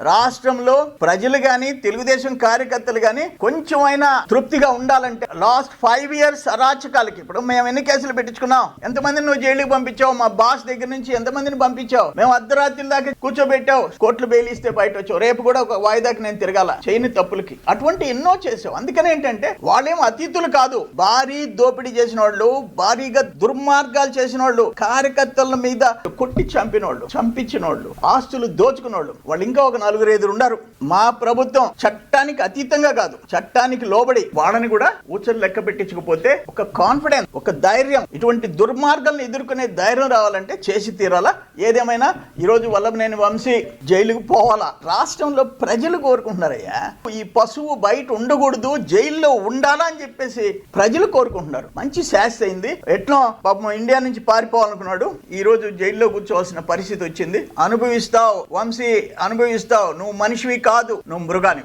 రాష్ట్రంలో ప్రజలు కానీ తెలుగుదేశం కార్యకర్తలు కానీ కొంచెమైనా తృప్తిగా ఉండాలంటే లాస్ట్ ఫైవ్ ఇయర్స్ అరాచకాలకి. ఇప్పుడు మేము ఎన్ని కేసులు పెట్టించుకున్నాం? ఎంతమందిని నువ్వు జైలుకి పంపించావు? మా బాస్ దగ్గర నుంచి ఎంతమందిని పంపించావు? మేము అర్ధరాత్రి దాకా కూర్చోబెట్టావు. కోర్టులు బెయిలిస్తే బయట వచ్చావు రేపు కూడా ఒక వాయిదాకి నేను తిరగాల. చేయని తప్పులకి. అటువంటి ఎన్నో చేసావు. అందుకని ఏంటంటే వాళ్ళేం అతిథులు కాదు. భారీ దోపిడీ చేసిన వాళ్ళు భారీగా దుర్మార్గాలు చేసిన వాళ్ళు కార్యకర్తల మీద కొట్టి చంపిన వాళ్ళు చంపించిన వాళ్ళు ఆస్తులు దోచుకున్న వాళ్ళు వాళ్ళు ఇంకా ఒక నలుగురు ఐదుగురు ఉన్నారు మా ప్రభుత్వం చట్టానికి అతీతంగా కాదు. చట్టానికి లోబడి వాళ్ళని కూడా ఊచలు లెక్క పెట్టించకపోతే ఒక కాన్ఫిడెన్స్ ఒక ధైర్యం ఇటువంటి దుర్మార్గాలను ఎదుర్కొనే ధైర్యం రావాలంటే చేసి తీరాలా? ఏదేమైనా ఈరోజు వల్లభనేని వంశీ జైలుకు పోవాలా? రాష్ట్రంలో ప్రజలు కోరుకుంటున్నారయ్యా. ఈ పశువు బయట ఉండకూడదు జైల్లో ఉండాలా అని చెప్పేసి ప్రజలు కోరుకుంటున్నారు. మంచి శాస్తి అయింది. ఎట్లా పాపం ఇండియా నుంచి పారిపోవాలనుకున్నాడు. ఈ రోజు జైల్లో కూర్చోవాల్సిన పరిస్థితి వచ్చింది. అనుభవిస్తావు వంశీ అనుభవిస్తావు. నువ్వు మనిషివి కాదు. నువ్వు మృగాని